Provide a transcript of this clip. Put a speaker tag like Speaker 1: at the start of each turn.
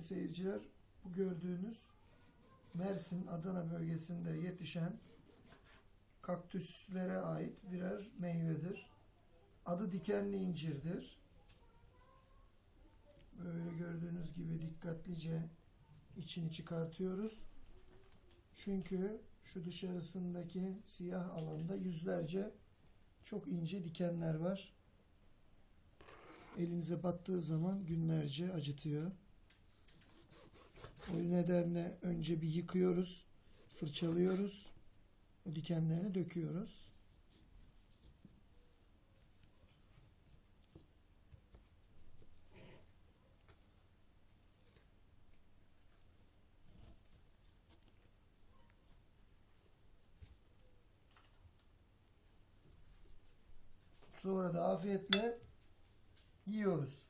Speaker 1: Kıymetli seyirciler, bu gördüğünüz Mersin, Adana bölgesinde yetişen kaktüslere ait birer meyvedir. Adı dikenli incirdir. Böyle gördüğünüz gibi dikkatlice içini çıkartıyoruz. Çünkü şu dışarısındaki siyah alanda yüzlerce çok ince dikenler var. Elinize battığı zaman günlerce acıtıyor. O nedenle önce bir yıkıyoruz, fırçalıyoruz. O dikenlerini döküyoruz. Sonra da afiyetle yiyoruz.